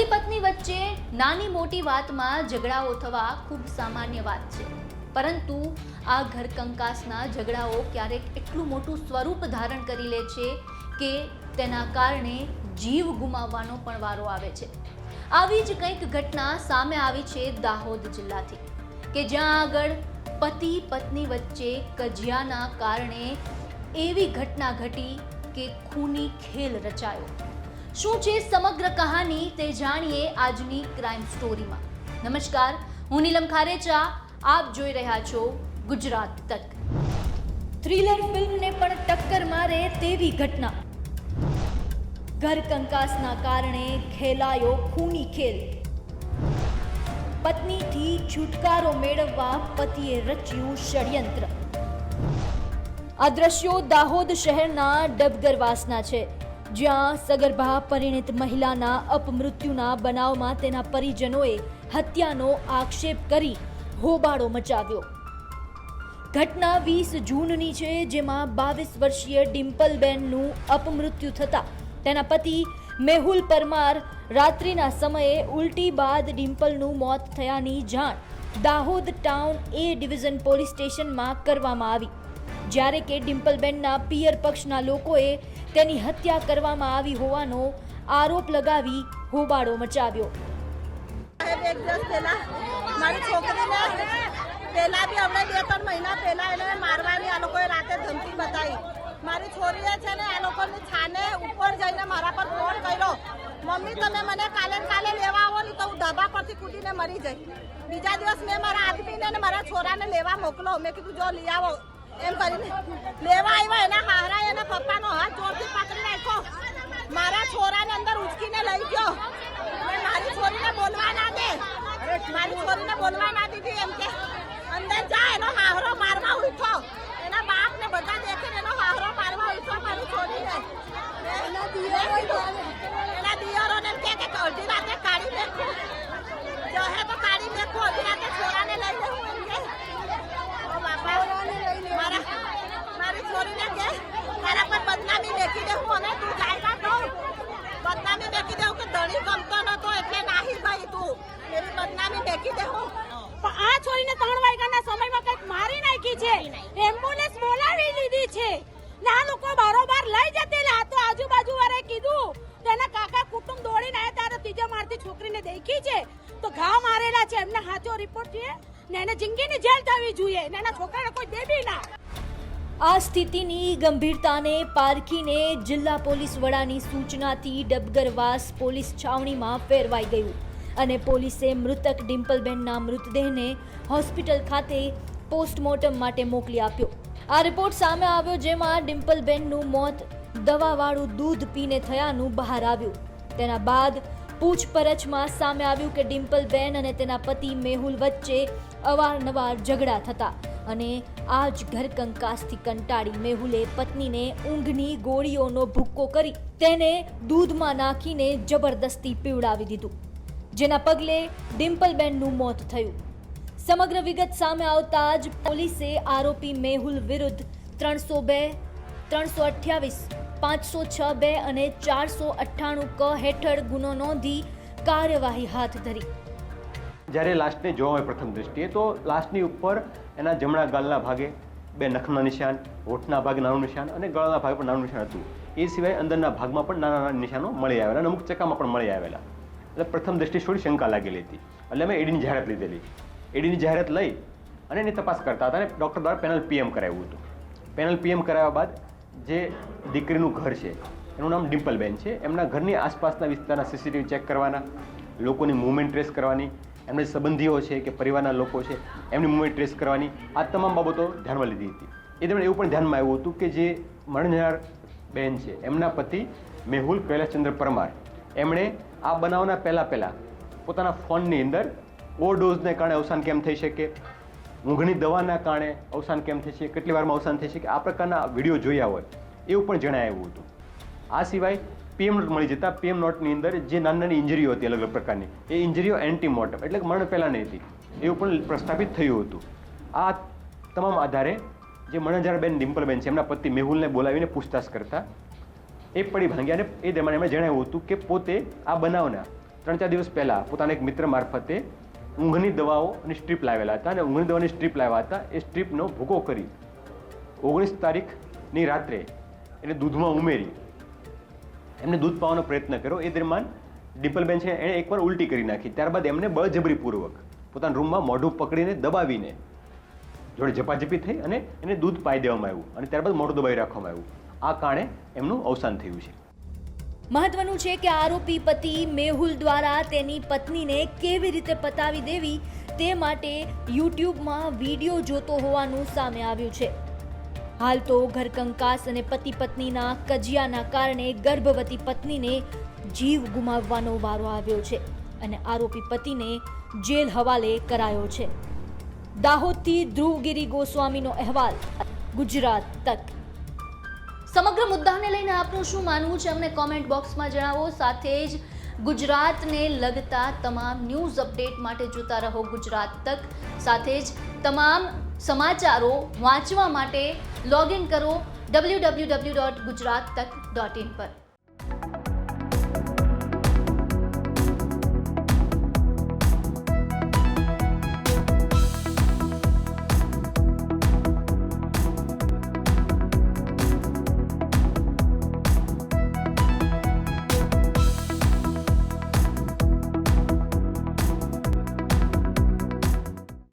પતિ પત્ની વચ્ચે નાની મોટી વાતમાં ઝઘડાઓ થવા ખૂબ સામાન્ય વાત છે. પરંતુ આ ઘર કંકાસના ઝઘડાઓ ક્યારેક એટલું મોટું સ્વરૂપ ધારણ કરી લે છે કે તેના કારણે જીવ ગુમાવવાનો પણ વારો આવે છે. આવી જ કંઈક ઘટના સામે આવી છે દાહોદ જિલ્લાથી, કે જ્યાં આગળ પતિ પત્ની વચ્ચે કજિયાના કારણે એવી ઘટના ઘટી કે ખૂની ખેલ રચાયો. શું છે સમગ્ર કહાની તે જાણીએ આજની ક્રાઇમ સ્ટોરીમાં નમસ્કાર, હું નીલમ ખારેચા, આપ જોઈ રહ્યા છો ગુજરાત તક. થ્રિલર ફિલ્મને પણ ટક્કર મારે તેવી ઘટના. ઘર કંકાસના કારણે ખેલાયો ખૂની ખેલ. પત્નીથી છુટકારો મેળવવા પતિએ રચ્યું ષડયંત્ર. આ દ્રશ્યો દાહોદ શહેરના ડબગરવાસના છે. જ્યાં સગર્ભા પરિણીત મહિલાના અપમૃત્યુના બનાવમાં તેના પરિજનોએ હત્યાનો આક્ષેપ કરી હોબાળો મચાવ્યો. ઘટના વીસ જૂનની છે, જેમાં બાવીસ વર્ષીય ડિમ્પલબેનનું અપમૃત્યુ થતાં તેના પતિ મેહુલ પરમાર રાત્રિના સમયે ઉલટી બાદ ડિમ્પલનું મોત થયાની જાણ Dahod town A division police સ્ટેશનમાં કરવામાં આવી. જ્યારે કે ડિમ્પલબેનના પિયર પક્ષના લોકોએ તેની હત્યા કરવામાં આવી હોવાનો આરોપ લગાવી હોબાળો મચાવ્યો. એક દિવસ પહેલા છોકરીને પહેલા બી હમણાં બે ત્રણ મહિના પહેલા એને મારવાની આ લોકોએ રાતે ધમકી બતાવી. મારી છોરીએ છે ને આ લોકોની છાને ઉપર જઈને મારા પર ફોન કર્યો. મમ્મી, તમે મને કાલે કાલે લેવા આવો ને તો હું ધાબા પરથી કૂદીને મરી જઈ બીજા દિવસ મેં મારા આદમીને અને મારા છોરાને લેવા મોકલો. મેં કીધું, જો લઈ આવો. એમ કરીને લેવા આવ્યા એના હારા એના પપ્પાનો હાથ જોરથી પકડી નાખ્યો. મારા છોરાને અંદર ઉચકીને લઈ ગયો. મારી છોરીને બોલવા ના દે. મારી છોરીને બોલવા ના દીધી એમ કે, અંદર જા, એનો હાહરો મારવા ઉઠો એના બાપ ને બધા દેખીને એનો હાહરો મારવા ઉઠો મારી છોરીને એના દિયરો એના દિયરોને એમ કે કે અડધી રાતે કાઢી નાખું જહે તો કાઢી નાખું અડધી રાતે છોરાને લઈ લેવું એમ કે ઓ બાપા મારા મારી છોરીને કે તારા પર બદનામી મેકી દેવું અને તું જાયગા તો બદનામી મેકી દેવું કે ધણી ગમતો નતો એટલે નાહી ગઈ તું એવી બદનામી મેકી દેવું પણ આ છોરીને ત્રણ વાગ્યાના સમયમાં કંઈક મારી નાખી છે એમ્બ્યુલન્સ બોલાવી લીધી છે. ના, લોકો બારોબાર લઈ જતેલા તો આજુબાજુ વાળાએ કીધું, તેના કાકા કુટુંબ દોડીને આવ્યા ત્યારે ત્રીજા માળથી છોકરીને દેખી છે. તો ઘા મારેલા છે. એમને સાચો રિપોર્ટ છે. ને એને જિંદગીની જેલ થવી જોઈએ. ને એના છોકરાને કોઈ દેબી ના. આ સ્થિતિની ગંભીરતાને પારખીને જિલ્લા પોલીસ વડાની સૂચનાથી ડબગરવાસ પોલીસ છાવણીમાં ફેરવાઈ ગયું. અને પોલીસે મૃતક ડિમ્પલબેનના મૃતદેહને હોસ્પિટલ ખાતે પોસ્ટમોર્ટમ માટે મોકલી આપ્યો. આ રિપોર્ટ સામે આવ્યો જેમાં ડિમ્પલબેનનું મોત, દવાવાળું દૂધ પીને થયાનું બહાર આવ્યું. તેના બાદ પૂછપરછમાં સામે આવ્યું કે ડિમ્પલબેન અને તેના પતિ મેહુલ વચ્ચે અવારનવાર ઝઘડા થતા અને આ જ ઘરકંકાસથી કંટાળી મેહુલે પત્નીને ઊંઘની ગોળીઓનો ભૂક્કો કરી તેને દૂધમાં નાખીને જબરદસ્તી પીવડાવી દીધું. જેના પગલે ડિમ્પલબેનનું મોત થયું. સમગ્ર વિગત સામે આવતા જ પોલીસે આરોપી મેહુલ વિરુદ્ધ ત્રણસો બે, ત્રણસો અઠ્યાવીસ, પાંચસો છ બે અને ચારસો અઠ્ઠાણું ક હેઠળ ગુનો નોંધી કાર્યવાહી હાથ ધરી. જ્યારે લાસ્ટને જોવા હોય પ્રથમ દૃષ્ટિએ તો લાસ્ટની ઉપર એના જમણા ગાલના ભાગે બે નખના નિશાન, હોઠના ભાગે નાનું નિશાન અને ગળાના ભાગે પણ નાનું નિશાન હતું. એ સિવાય અંદરના ભાગમાં પણ નાના નાના નિશાનો મળી આવેલા અને અમુક ચકામાં પણ મળી આવેલા. એટલે પ્રથમ દૃષ્ટિએ થોડી શંકા લાગેલી હતી. એટલે અમે એડીની જાહેરાત લીધેલી. એડીની જાહેરાત લઈ અને એની તપાસ કરતા હતા અને ડૉક્ટર દ્વારા પેનલ પીએમ કરાવ્યું હતું. પેનલ પીએમ કરાવ્યા બાદ જે દીકરીનું ઘર છે, એનું નામ ડિમ્પલબેન છે, એમના ઘરની આસપાસના વિસ્તારના સીસીટીવી ચેક કરવાના, લોકોની મૂવમેન્ટ ટ્રેસ કરવાની, એમને સંબંધીઓ છે કે પરિવારના લોકો છે, એમની મૂવમેન્ટ ટ્રેસ કરવાની, આ તમામ બાબતો ધ્યાનમાં લીધી હતી. એ તેમણે એવું પણ ધ્યાનમાં આવ્યું હતું કે જે મરણનાર બેન છે, એમના પતિ મેહુલ કૈલાસચંદ્ર પરમાર, એમણે આ બનાવના પહેલાં પહેલાં પોતાના ફોનની અંદર ઓવરડોઝને કારણે અવસાન કેમ થઈ શકે? ઊંઘની દવાના કારણે અવસાન કેમ થઈ શકે? કેટલી વારમાં અવસાન થઈ શકે? આ પ્રકારના વીડિયો જોયા હોય, એવું પણ જણાવ્યું હતું. આ સિવાય પીએમ નોટ મળી જતા પીએમ નોટની અંદર જે નાની નાની ઇન્જરીઓ હતી અલગ અલગ પ્રકારની, એ ઇન્જરીઓ એન્ટીમોર્ટમ, એટલે મરણ પહેલાંની હતી, એવું પણ પ્રસ્થાપિત થયું હતું. આ તમામ આધારે જે મણજારબેન ડિમ્પલબેન છે, એમના પતિ મેહુલને બોલાવીને પૂછતાછ કરતા, એ પડી ભાંગ્યા અને એ દરમિયાન એમણે જણાવ્યું હતું કે પોતે આ બનાવના ત્રણ ચાર દિવસ પહેલાં પોતાના એક મિત્ર મારફતે ઊંઘની દવાઓ અને સ્ટ્રીપ લાવેલા હતા અને ઊંઘની દવાની સ્ટ્રીપ લાવ્યા હતા. એ સ્ટ્રીપનો ભૂકો કરી ઓગણીસ તારીખની રાત્રે એને દૂધમાં ઉમેરી. એમને દૂધ પાવાનો પ્રયત્ન કર્યો. એ દરમિયાન ડિમ્પલબેન છે એણે એકવાર ઉલટી કરી નાખી. ત્યારબાદ એમને બળજબરીપૂર્વક પોતાના રૂમમાં મોઢું પકડીને દબાવીને જોડે ઝપાઝપી થઈ અને એને દૂધ પાઈ દેવામાં આવ્યું અને ત્યારબાદ મોઢું દબાવી રાખવામાં આવ્યું. આ કારણે એમનું અવસાન થયું છે. મહત્વનું છે કે આરોપી પતિ મેહુલ દ્વારા તેની પત્નીને કેવી રીતે પતાવી દેવી તે માટે યુટ્યુબમાં વીડિયો જોતો હોવાનું સામે આવ્યું છે. હાલ તો ઘરકંકાસ અને પતિ પત્નીના કજિયાના કારણે ગર્ભવતી પત્નીને જીવ ગુમાવવાનો વારો આવ્યો છે અને આરોપી પતિને જેલ હવાલે કરાયો છે. દાહોદથી ધ્રુવગીરી ગોસ્વામીનો અહેવાલ, ગુજરાત તક. સમગ્ર મુદ્દાને લઈને આપનું શું માનવું છે અમને કોમેન્ટ બોક્સમાં જણાવો. સાથે જ ગુજરાતને લગતા તમામ ન્યૂઝ અપડેટ માટે જોતા રહો ગુજરાત તક. સાથે જ તમામ સમાચારો વાંચવા માટે લોગિન કરો W W W dot Gujarat Tak dot in પર.